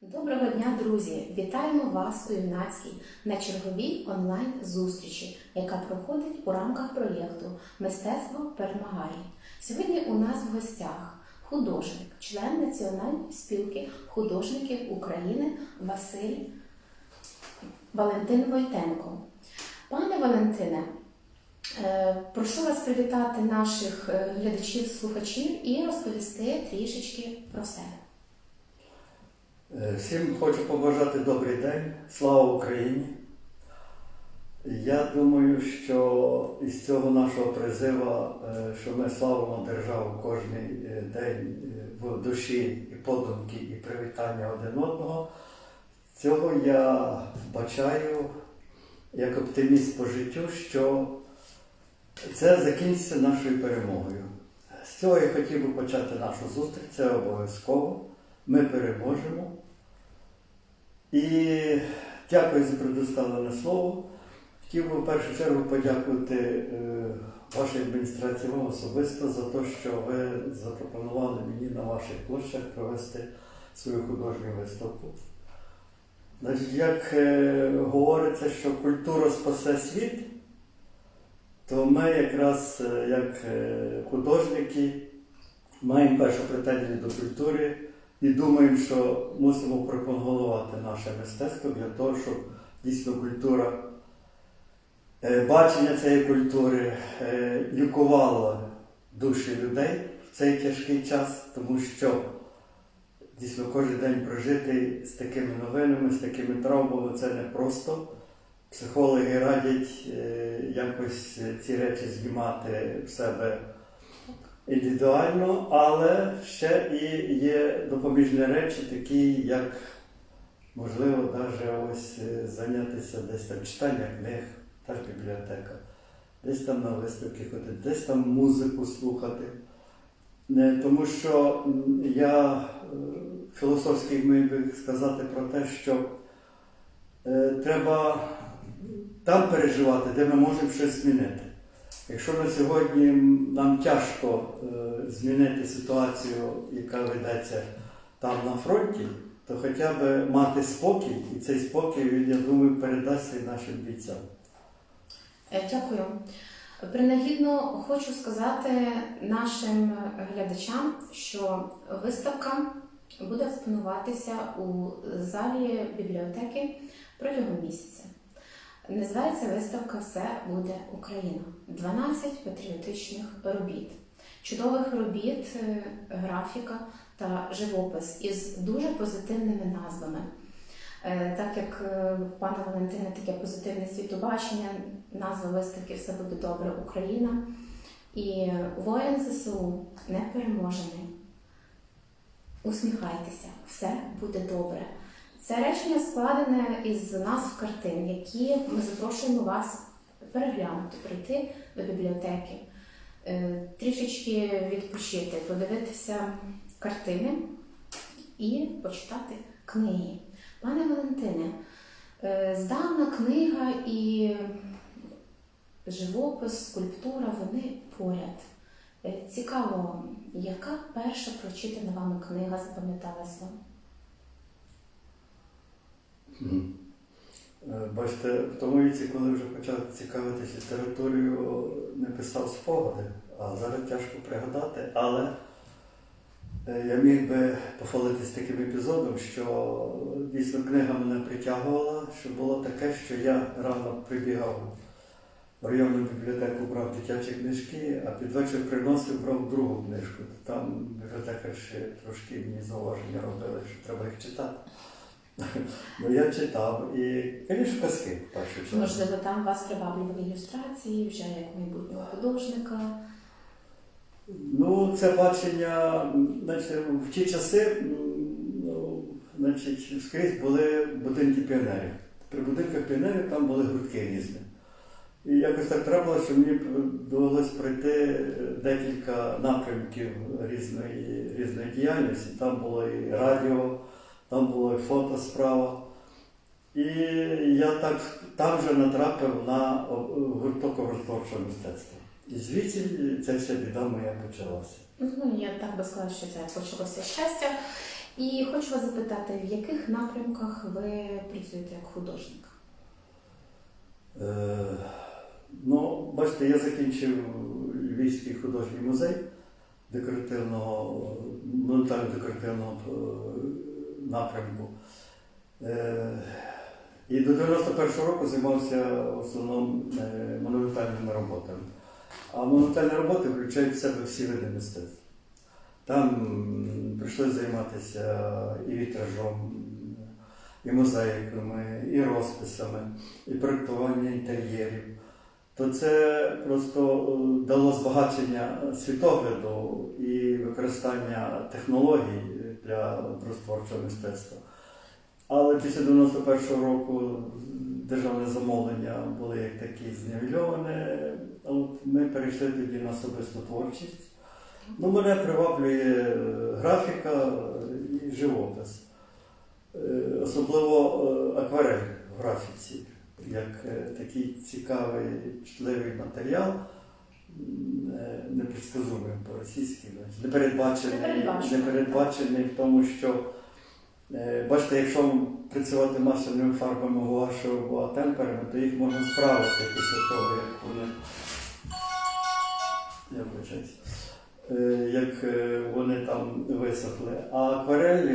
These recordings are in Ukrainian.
Доброго дня, друзі! Вітаємо вас у Юнацькій на черговій онлайн-зустрічі, яка проходить у рамках проєкту Мистецтво перемагає. Сьогодні у нас в гостях художник, член Національної спілки художників України Василь Валентин Войтенко. Пане Валентине, е, прошу вас привітати наших е, глядачів, слухачів і розповісти трішечки про себе. Е, Всім хочу побажати добрий день, слава Україні. Я думаю, що із цього нашого призива, е, що ми славимо державу кожен день е, в душі і подумки, і привітання один одного, цього я вбачаю як оптиміст по життю, що це закінчиться нашою перемогою. З цього я хотів би почати нашу зустріч, це обов'язково. Ми переможемо. І дякую за предоставлене слово. Хотів би в першу чергу подякувати е, вашій адміністрації вам особисто за те, що ви запропонували мені на ваших площах провести свою художню виставку. Як е, говориться, що культура спасе світ, то ми якраз е, як художники маємо першу претензію до культури і думаємо, що мусимо пропагувати наше мистецтво для того, щоб дійсно культура, е, бачення цієї культури е, лікувало душі людей в цей тяжкий час, тому що дійсно кожен день прожитий з такими новинами, з такими травмами це не просто. Психологи радять е, якось ці речі знімати в себе індивідуально, але ще і є допоміжні речі, такі як, можливо, навіть ось е, зайнятися десь там читання книг, та бібліотека, десь там на виставки ходити, десь там музику слухати. Тому що я е, філософський міг би сказати про те, що е, треба там переживати, де ми можемо щось змінити. Якщо на сьогодні нам тяжко е, змінити ситуацію, яка ведеться там на фронті, то хоча б мати спокій, і цей спокій, я думаю, передасться нашим бійцям. Е, Дякую. Принагідно хочу сказати нашим глядачам, що виставка буде експонуватися у залі бібліотеки протягом місяця. Називається виставка Все буде Україна. 12 патріотичних робіт, чудових робіт, е, графіка та живопис із дуже позитивними назвами. Е, Так як е, в пана Валентина таке позитивне світобачення, назва виставки Все буде добре Україна. І воїн ЗСУ непереможений. Усміхайтеся, все буде добре. Це речення складене із назв картин, які ми запрошуємо вас переглянути, прийти до бібліотеки, е, трішечки відпочити, подивитися картини і почитати книги. Пане Валентине, е, здавна книга і живопис, скульптура, вони поряд. Е, Цікаво, яка перша прочитана вами книга запам'яталась вам? Е, Бачите, в тому віці, коли вже почав цікавитися літературою, не писав спогади, а зараз тяжко пригадати, але е, я міг би похвалитись таким епізодом, що дійсно книга мене притягувала, що було таке, що я рано прибігав в районну бібліотеку, брав дитячі книжки, а під вечір приносив, брав другу книжку. Там бібліотекар ще трошки мені зауваження робили, що треба їх читати. Ну, я читав і, звісно, казки в першу чергу. Можливо, там вас приваблювали ілюстрації вже як майбутнього художника. Ну, це бачення, значить, в ті часи ну, значить, скрізь були будинки піонерів. При будинках піонерів там були гуртки різні. І якось так трапилося, що мені довелось пройти е, декілька напрямків різної, різної діяльності. Там було і радіо, там було і фотосправа. І я так там вже натрапив на гурток образотворчого мистецтва. І звідси ця вся біда моя почалася. Ну, я так би сказала, що це почалося щастя. І хочу вас запитати, в яких напрямках ви працюєте як художник? Е, ну, бачите, я закінчив Львівський художній музей декоративного, монументально-декоративного е, напрямку. Е, і до 91-го року займався в основному е, монументальними роботами. А монументальні роботи включають в себе всі види мистецтва. Там м, прийшлося займатися і вітражом, і мозаїками, і розписами, і проєктування інтер'єрів. То це просто е, дало збагачення світогляду і використання технологій для образотворчого мистецтва. Але після 91-го року державне замовлення були як такі зневільовані. Ми перейшли тоді на особисту творчість. Ну, мене приваблює е, графіка і живопис. Е, Особливо е, акварель в графіці, як такий цікавий, чутливий матеріал, е, по-російськи, непередбачений, в тому, що е, бачите, якщо працювати маслями фарбами гуашу або темперами, то їх можна справити після того, як вони. Я вибачаюсь. Е, як вони там висохли. А акварель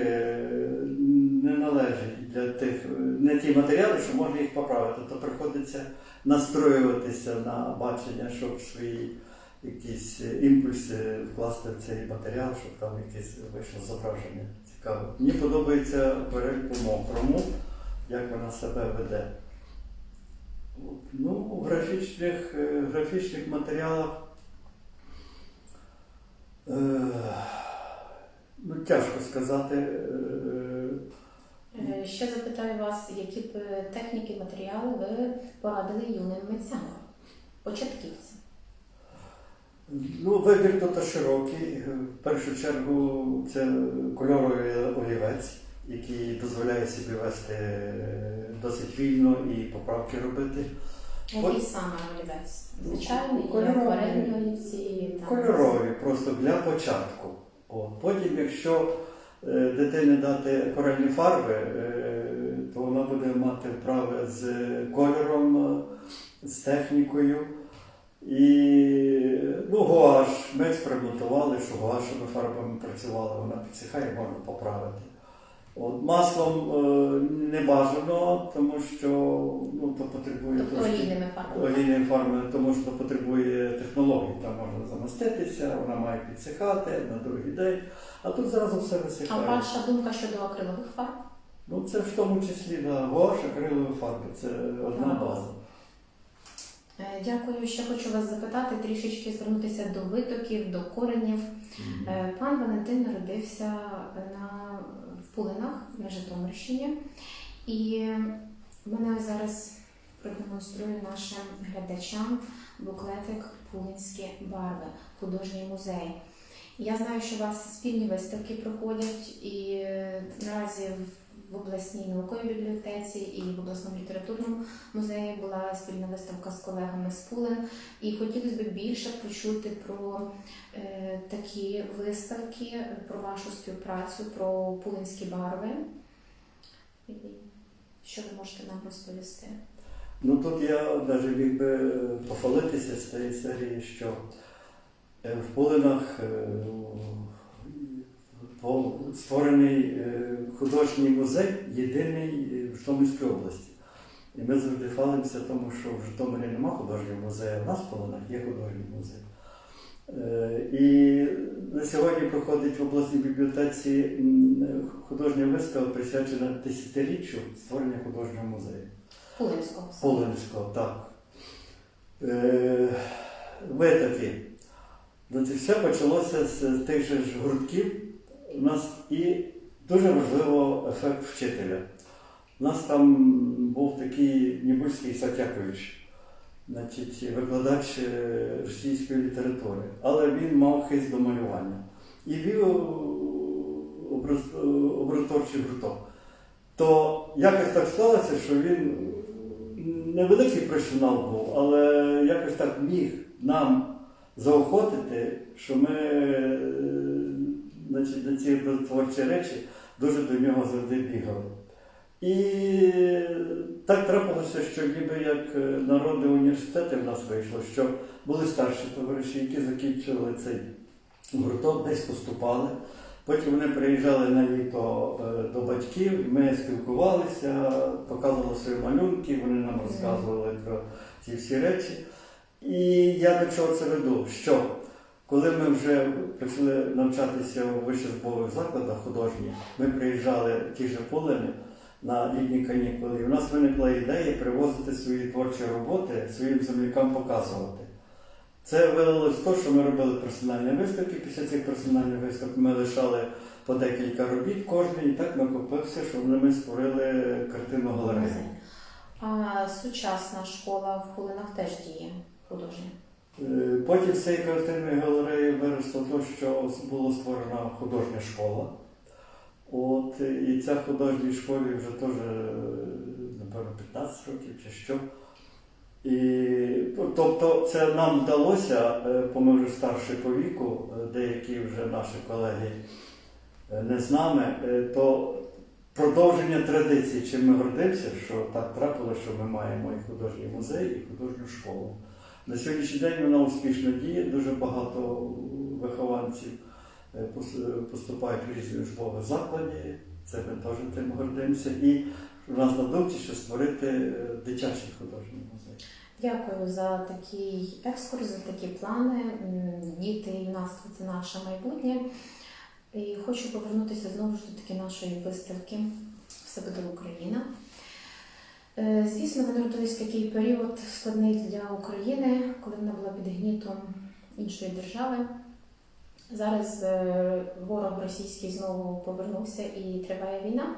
не належить для тих, не ті матеріали, що можна їх поправити, то приходиться настроюватися на бачення, щоб свої якісь імпульси вкласти в цей матеріал, щоб там якесь вийшло зображення цікаве. Мені подобається по мокрому, як вона себе веде. Ну, в графічних, е, графічних матеріалах Е, Ну, тяжко сказати. Е, Е, Ще запитаю вас, які б е, техніки, матеріали ви порадили юним митцям, початківцям? Ну, вибір тут широкий. В першу чергу це кольоровий олівець, який дозволяє собі вести досить вільно і поправки робити. Який саме олівець? Звичайний, Кольоровий. акварельні олівці? там? Кольорові просто для початку. От. Потім, якщо е, дитині дати коральні фарби, е, то вона буде мати вправи з кольором, е, з технікою. І ну, гуаш. Ми експериментували, що гуашими фарбами працювала, вона підсихає, можна поправити. От, маслом е, не бажано, тому що ну, то потребує Тобто трошки- олійними фарбами. олійної форми, тому що потребує технологій. Там можна замаститися, вона має підсихати на другий день, а тут зразу все А висихає. ваша думка щодо акрилових фарб? Ну це в тому числі да, гуаш, акрилові фарби, це одна Так. база. Е, Дякую. Ще хочу вас запитати, трішечки звернутися до витоків, до коренів. Е, Пан Валентин народився на, Пулинах на Житомирщині. І мене зараз продемонструю нашим глядачам буклетик Пулинські барви, художній музей. Я знаю, що у вас спільні виставки проходять, і наразі наразі в- обласній науковій бібліотеці і в обласному літературному музеї була спільна виставка з колегами з Пулин. І хотілося б більше почути про е, такі виставки, про вашу співпрацю, про пулинські барви. Що ви можете нам розповісти? Ну тут я навіть міг би похвалитися з тієї серії, що е, в Полинах е, створений е, художній музей єдиний е, в Житомирській області. І ми завжди хвалимося, тому що в Житомирі нема художнього музею, а в нас в Полинах є художній музей. Е, І на сьогодні проходить в обласній бібліотеці художня виставка, присвячена десятиріччю створення художнього музею. Пулинського. Полинського, так. Е, витоки. Це все почалося з тих же ж гуртків. У нас і дуже важливо ефект вчителя. У нас там був такий Нібульський Сатякович, значить, викладач е, російської літератури, але він мав хист до малювання. І вів образ- образотворчий гурток. То якось так сталося, що він невеликий професіонал був, але якось так міг нам заохотити, що ми е, значить, на ці творчі речі дуже до нього завжди бігали. І так трапилося, що ніби як е, народні університети в нас вийшло, що були старші товариші, які закінчили цей гурток, десь поступали. Потім вони приїжджали на літо е, до батьків, ми спілкувалися, показували свої малюнки, вони нам розказували про ці всі речі. І я до чого це веду? Що коли ми вже почали навчатися у вищеслужбових закладах художніх, ми приїжджали ті ж полини на літні канікули, і в нас виникла ідея привозити свої творчі роботи своїм землякам показувати. Це вилилось в те, що ми робили персональні виставки. Після цих персональних виставок ми лишали по декілька робіт кожен, і так накопився, що ми створили картину галерею. А сучасна школа в Хулинах теж діє художня. Е, Потім з цієї картинної галереї виросло те, що була створена художня школа. От, е, і ця художній школі вже теж, е, напевно, 15 років чи що. І, ну, тобто це нам вдалося, бо ми вже старші по віку, деякі вже наші колеги не з нами, то продовження традицій, чим ми гордимося, що так трапилося, що ми маємо і художній музей, і художню школу. На сьогоднішній день вона успішно діє, дуже багато вихованців е, поступають в різні учбові заклади, це ми теж тим гордимося. І в нас на думці, що створити е, дитячий художній музей. Дякую за такий екскурс, за такі плани. Діти і юнацтво це наше майбутнє. І хочу повернутися знову ж до таки нашої виставки Все буде Україна. Е, Звісно, ви народились в такий період складний для України, коли вона була під гнітом іншої держави. Зараз е, ворог російський знову повернувся і триває війна.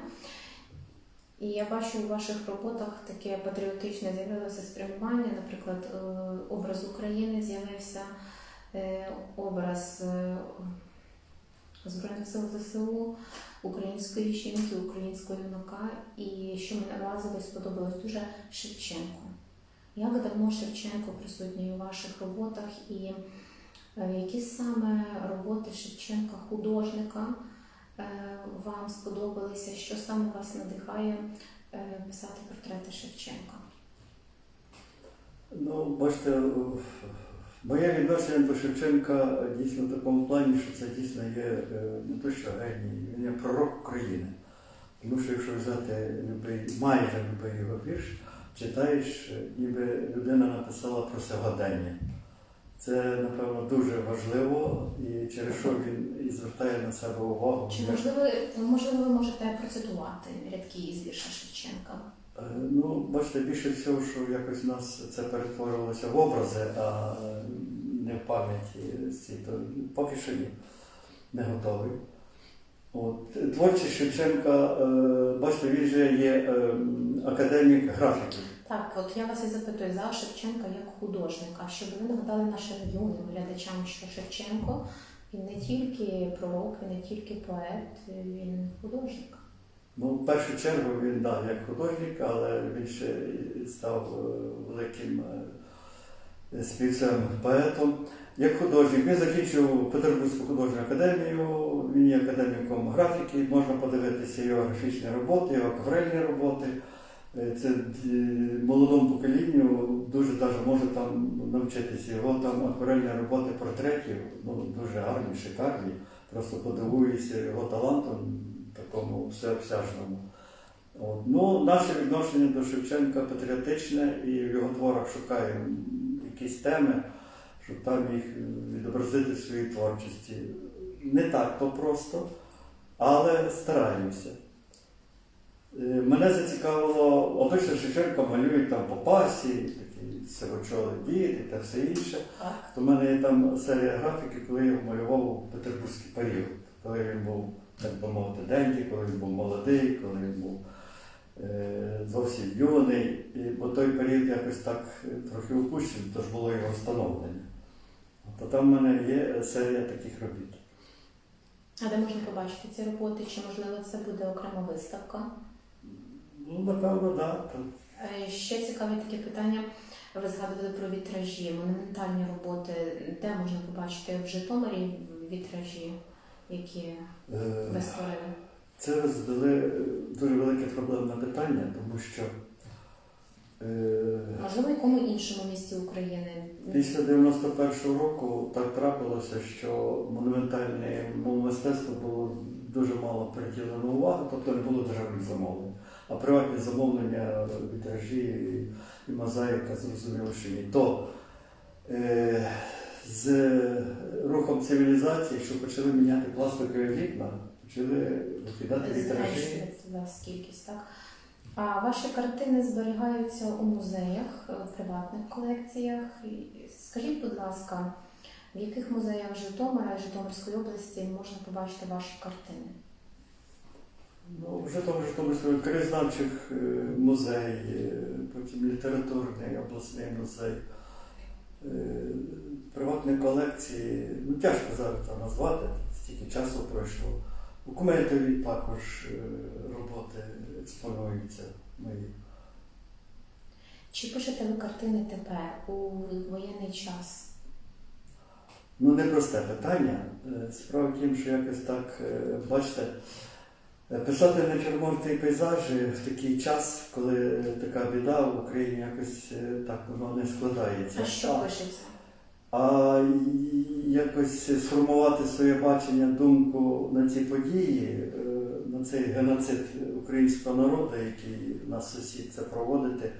І я бачу у ваших роботах таке патріотичне з'явилося спрямування, наприклад, е, образ України з'явився, образ Збройних сил ЗСУ, української жінки, українського юнака. І що мене вразило сподобалось дуже Шевченко. Як давно Шевченко присутній у ваших роботах і е, які саме роботи Шевченка, художника, е, вам сподобалися, що саме вас надихає е, писати портрети Шевченка? Ну, бачите, моє відношення до Шевченка дійсно в такому плані, що це дійсно є е, не то, що геній, він є пророк України. Тому що якщо взяти любий, майже любий його вірш, читаєш, ніби людина написала про сьогодення. Це, напевно, дуже важливо і через що він і звертає на себе увагу. Чи можливо, можливо ви можете процитувати рядки із вірша Шевченка? Е, Ну, бачите, більше всього, що якось у нас це перетворювалося в образи, а не в пам'яті то поки що ні, не готовий. От. Творчість Шевченка, е, бачите, він же є е, академік графіки. Так, от я вас і запитую за Шевченка як художника, щоб ви нагадали нашим юним глядачам, що Шевченко він не тільки пророк, він не тільки поет, він художник. Ну, в першу чергу він да, як художник, але він ще став е, великим е, співцем поетом. Як художник, він закінчив Петербурзьку художню академію, він є академіком графіки, можна подивитися його графічні роботи, його акварельні роботи. Е, Це молодому поколінню дуже даже може там навчитися. Його там акварельні роботи портретів, ну, дуже гарні, шикарні. Просто подивуюся його талантом такому всеобсяжному. От. Ну, наше відношення до Шевченка патріотичне і в його творах шукаємо якісь теми, щоб там їх відобразити в своїй творчості. Не так то просто, але стараємося. Е, Мене зацікавило, обично Шевченко малюють там по пасі, такі сивочоли діти та все інше. То в мене є там серія графіки, коли я малював у петербурзький період, коли він був, так би мовити, денді, коли він був молодий, коли він був е, зовсім юний. І, бо той період якось так е, трохи упущений, тож було його встановлення. То там в мене є серія таких робіт. А де можна побачити ці роботи? Чи можливо це буде окрема виставка? Ну, напевно, так. Да, Е, Ще цікаве таке питання. Ви згадували про вітражі, монументальні роботи. Де можна побачити в Житомирі вітражі, які Е, ви створили? Це ви задали е, дуже велике проблемне питання, тому що е, Можливо, в якому іншому місті України? після 91-го року так трапилося, що монументальному мистецтву було дуже мало приділено уваги, тобто не було державних замовлень. А приватні замовлення, вітражі і, і мозаїка, зрозуміло, що ні. То е, з рухом цивілізації, що почали міняти пластикові вікна, почали викидати вітражі. Зменшується кількість, так? А ваші картини зберігаються у музеях, е, в приватних колекціях. Скажіть, будь ласка, в яких музеях Житомира і Житомирської області можна побачити ваші картини? Ну, вже того ж краєзнавчих е, музей, е, потім літературний обласний музей, приватні колекції. Ну, тяжко зараз це назвати, стільки часу пройшло. У Куметові також е, роботи експонуються мої. Чи пишете ви картини тепер у воєнний час? Ну, непросте питання. Е, Справа в тім, що якось так, е, бачите, писати натюрморти і пейзажі в такий час, коли така біда в Україні якось так воно не складається. А що пишеться? А якось сформувати своє бачення, думку на ці події, е, на цей геноцид українського народу, який нас сусід це проводити,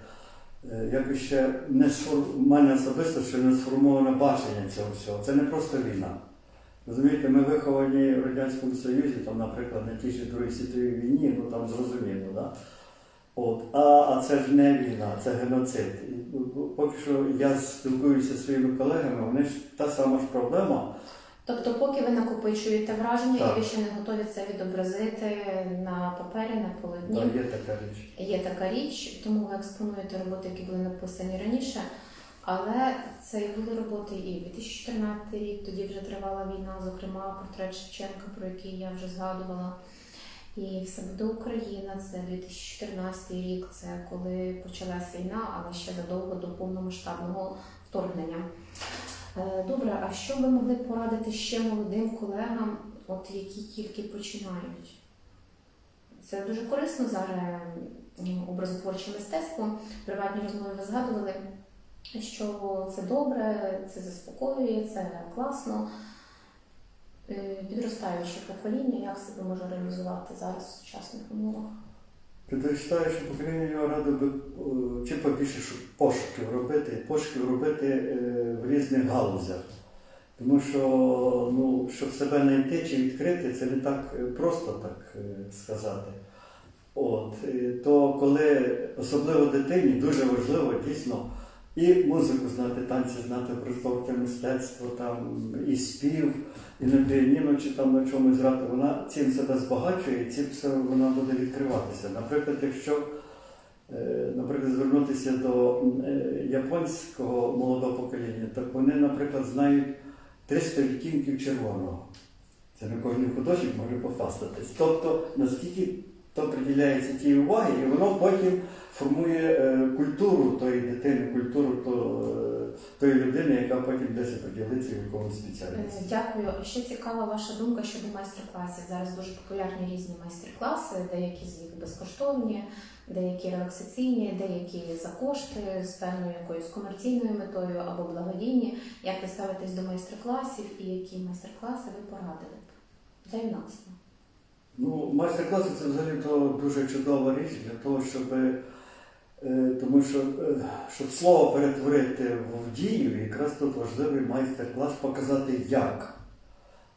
е, якось ще не в мене особисто ще не сформоване бачення цього всього. Це не просто війна. Розумієте, ми виховані в Радянському Союзі, там, наприклад, на тій же Другій світовій війні, ну там зрозуміло, да? От. А, а це ж не війна, це геноцид. І, поки що я спілкуюся зі своїми колегами, вони ж та сама ж проблема. Тобто, поки ви накопичуєте враження Так. і ви ще не готові це відобразити на папері, на полотні. Да, є така річ. Є така річ, тому ви експонуєте роботи, які були написані раніше. Але це і були роботи і 2014 рік, тоді вже тривала війна, зокрема портрет Шевченка, про який я вже згадувала. І все буде Україна, це 2014 рік, це коли почалась війна, але ще задовго до повномасштабного вторгнення. Е, Добре, а що ви могли порадити ще молодим колегам, от які тільки починають? Це дуже корисно зараз образотворче мистецтво. Приватні розмови ви згадували, що це добре, це заспокоює, це класно. Е, Підростаюче покоління, як себе може реалізувати зараз в сучасних умовах? Підростаючи покоління його радив би е, чи побільше пошуків робити, пошуків робити е, в різних галузях. Тому що ну, щоб себе знайти чи відкрити, це не так е, просто так е, сказати. От, е, то коли особливо дитині дуже важливо дійсно і музику знати, танці знати, образотворче мистецтво, там, і спів, і на чи там на чомусь грати, вона цим себе збагачує, і цим все вона буде відкриватися. Наприклад, якщо е, наприклад, звернутися до е, японського молодого покоління, так вони, наприклад, знають 300 відтінків червоного. Це не кожен художник може пофастатись. Тобто, наскільки то приділяється тій уваги, і воно потім формує е, культуру тої дитини, культуру е, тої людини, яка потім десь поділиться в якомусь Е, спеціальності. Дякую. Ще цікава ваша думка щодо майстер-класів. Зараз дуже популярні різні майстер-класи, деякі з них безкоштовні, деякі релаксаційні, деякі за кошти з певною якоюсь комерційною метою або благодійні. Як ви ставитесь до майстер-класів і які майстер-класи ви порадили б для? Ну, майстер-класи це взагалі то дуже чудова річ для того, щоб, е, тому що, е, щоб слово перетворити в дію, якраз тут важливий майстер-клас показати як.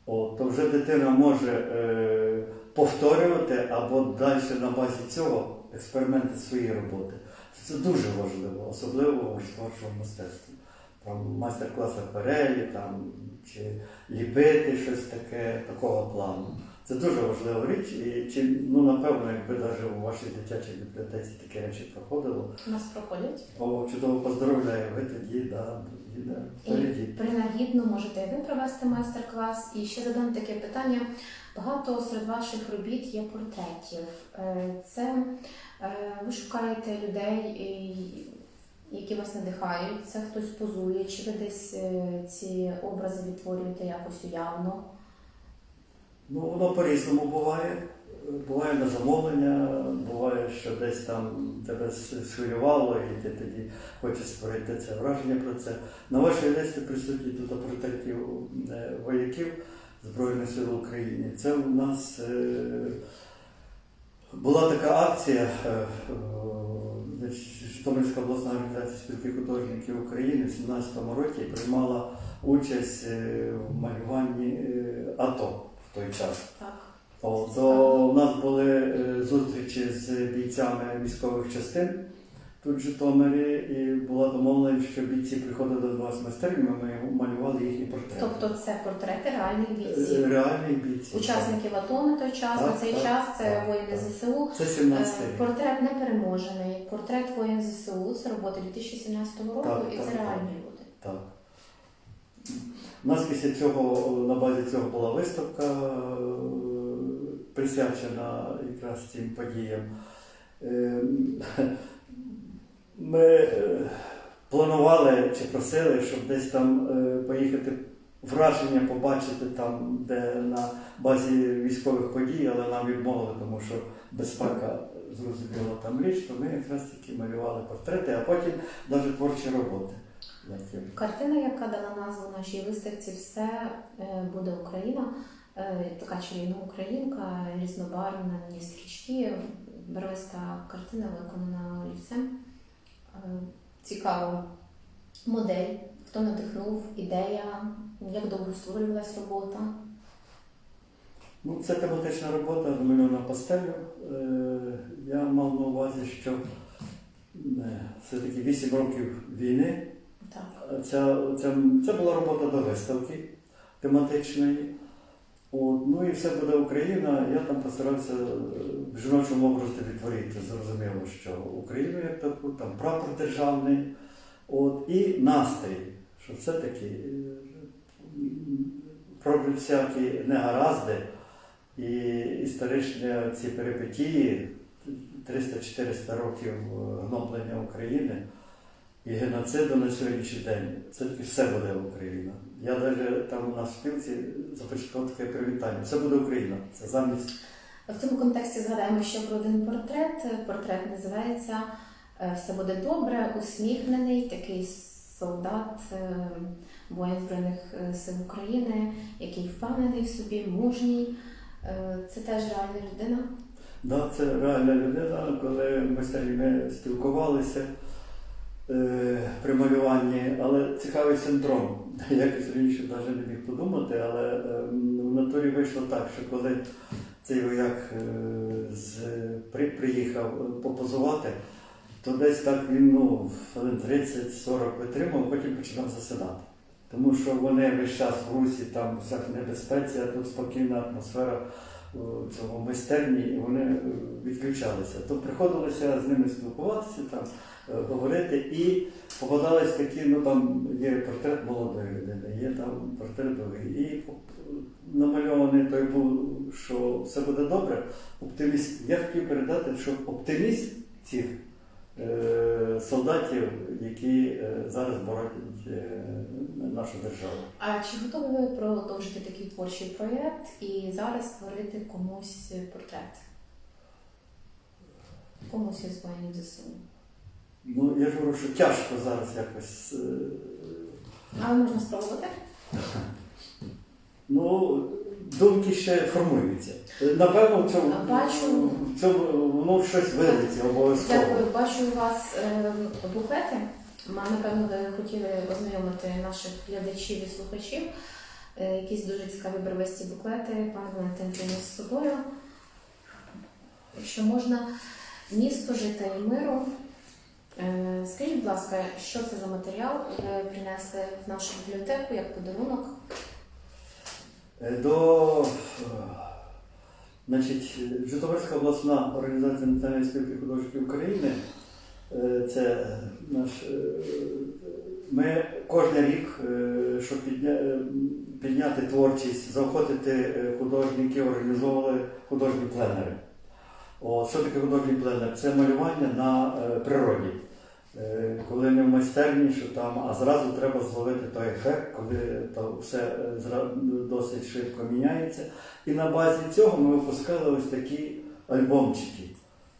О, то вже дитина може е, повторювати або далі на базі цього експерименти своєї роботи. Це дуже важливо, особливо в творчому мистецтві. Там майстер-клас акварелі, там, чи ліпити щось таке, такого плану. Це дуже важлива річ, і чи, ну, напевно, якби навіть у вашій дитячій бібліотеці такі речі проходило, У нас проходять. то чудово поздоровляю, ви тоді, да, тоді, да, І принагідно можете і ви провести майстер-клас. І ще задам таке питання. Багато серед ваших робіт є портретів. Е, Це е, ви шукаєте людей, які вас надихають. Це хтось позує, чи ви десь е, ці образи відтворюєте якось уявно? Ну, воно по-різному буває. Буває на замовлення, буває, що десь там тебе схвилювало, і ти тоді хочеш створити це враження про це. На вашій листі присутні тут портретів е, вояків Збройних сил України. Це у нас е, була така акція. е, Житомирська обласна організація спілки художників України в 2017 році приймала участь в малюванні АТО той час. Так. О, то у нас були е, зустрічі з бійцями військових частин тут в Житомирі, і була домовленість, що бійці приходили до нас в майстерню, ми малювали їхні портрети. Тобто це портрети реальних Е, бійців. Реальних бійців. Учасників АТО на той час, Так, на цей так, час це так, воїни так. ЗСУ. Це Е, 17 рік. Портрет непереможений, портрет воїн ЗСУ, це робота 2017 року, Так, і так, це реальні люди. Так. У нас після цього на базі цього була виставка, е, присвячена якраз цим подіям. Е, Ми е, планували чи просили, щоб десь там е, поїхати враження побачити там, де на базі військових подій, але нам відмовили, тому що безпека зрозуміла там річ, то ми якраз таки малювали портрети, а потім навіть творчі роботи. Картина, яка дала назву нашій виставці, все е, буде Україна. Е, Така чарівна українка, різнобарвна на ній стрічки, барвиста картина виконана олівцем. Е, Цікава модель, хто надихнув, ідея, як довго створювалась робота. Ну, це тематична робота намальована пастелью. Е, Я мав на увазі, що все-таки 8 років війни. Так. Ця, ця, це була робота до виставки тематичної. От, ну і все буде Україна. Я там постарався е, в жіночому образі відтворити. Зрозуміло, що Україну як таку, там прапор державний, от, і настрій, що все-таки е, про всякі негаразди і історичні ці перипетії 300-400 років е, гноблення України і геноциду на сьогоднішній день. Це все буде Україна. Я навіть там на спілці започаткував таке привітання. Все буде Україна. Це замість. В цьому контексті згадаємо ще про один портрет. Портрет називається е, Все буде добре, усміхнений, такий солдат е, воїн Збройних е, сил України, який впевнений в собі, мужній. Це теж реальна людина. Да, це реальна людина, коли ми з ми спілкувалися при малюванні, але цікавий синдром. Якось раніше навіть не міг подумати, але е, в натурі вийшло так, що коли цей вояк е, з, при, приїхав попозувати, то десь так він ну, 30-40 витримав, потім починав засинати. Тому що вони весь час в русі, там вся небезпеці, а тут спокійна атмосфера цього майстерні, і вони е, відключалися. То приходилося з ними спілкуватися, там, е, говорити, і попадались такі, ну там є портрет молодої людини, є там портрет другий. І е, намальований той був, що все буде добре. Оптиміст. Я хотів передати, що оптиміст цих е, солдатів, які е, зараз боронять е, нашу державу. А чи готові ви продовжити такий творчий проєкт і зараз створити комусь портрет? Комусь із воїнів ЗСУ. Ну, я ж говорю, що тяжко зараз якось. е, Але можна спробувати. Ну, думки ще формуються. Напевно, в цьому, Бачу. в цьому воно щось вилиться обов'язково. Дякую, бачу у вас е, буклети. Ма- Напевно, хотіли ознайомити наших глядачів і слухачів. Е, Якісь дуже цікаві барвисті буклети. Пан Валентин приніс з собою. Якщо можна, місто життя і миру. Е, Скажіть, будь ласка, що це за матеріал ви принесли в нашу бібліотеку як подарунок? Е, До е, значить, Житомирська обласна організація Національної спілки художників України. е, Це е, наш. е, Ми кожен рік, е, щоб підня- е, підняти творчість, заохотити е, художників, організовували художні пленери. О, що таке художній пленер? Це малювання на е, природі. Е, коли не в майстерні, що там, а зразу треба зловити той ефект, коли то все е, досить швидко міняється. І на базі цього ми випускали ось такі альбомчики.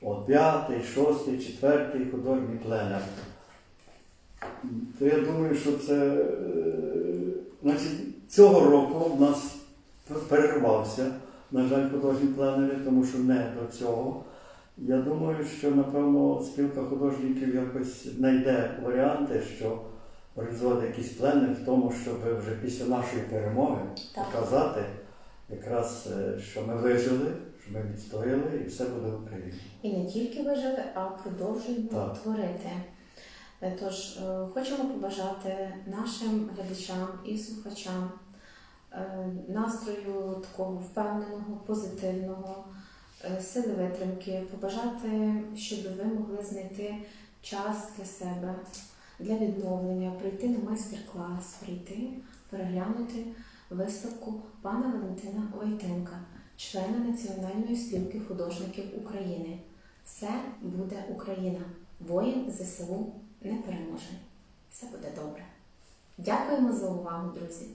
От п'ятий, шостий, четвертий художній пленер. То я думаю, що це е, значить, цього року в нас перервався, на жаль, художні пленери, тому що не до цього. Я думаю, що напевно спілка художників якось знайде варіанти, що організувати якийсь пленер в тому, щоб вже після нашої перемоги Так. показати якраз, е, що ми вижили, що ми відстояли і все буде в Україні. І не тільки вижили, а продовжуємо Так. творити. Е, Тож е, хочемо побажати нашим глядачам і слухачам настрою такого впевненого, позитивного, сили витримки, побажати, щоб ви могли знайти час для себе, для відновлення, прийти на майстер-клас, прийти, переглянути виставку пана Валентина Войтенка, члена Національної спілки художників України. Все буде Україна. Воїн ЗСУ не переможе. Все буде добре. Дякуємо за увагу, друзі!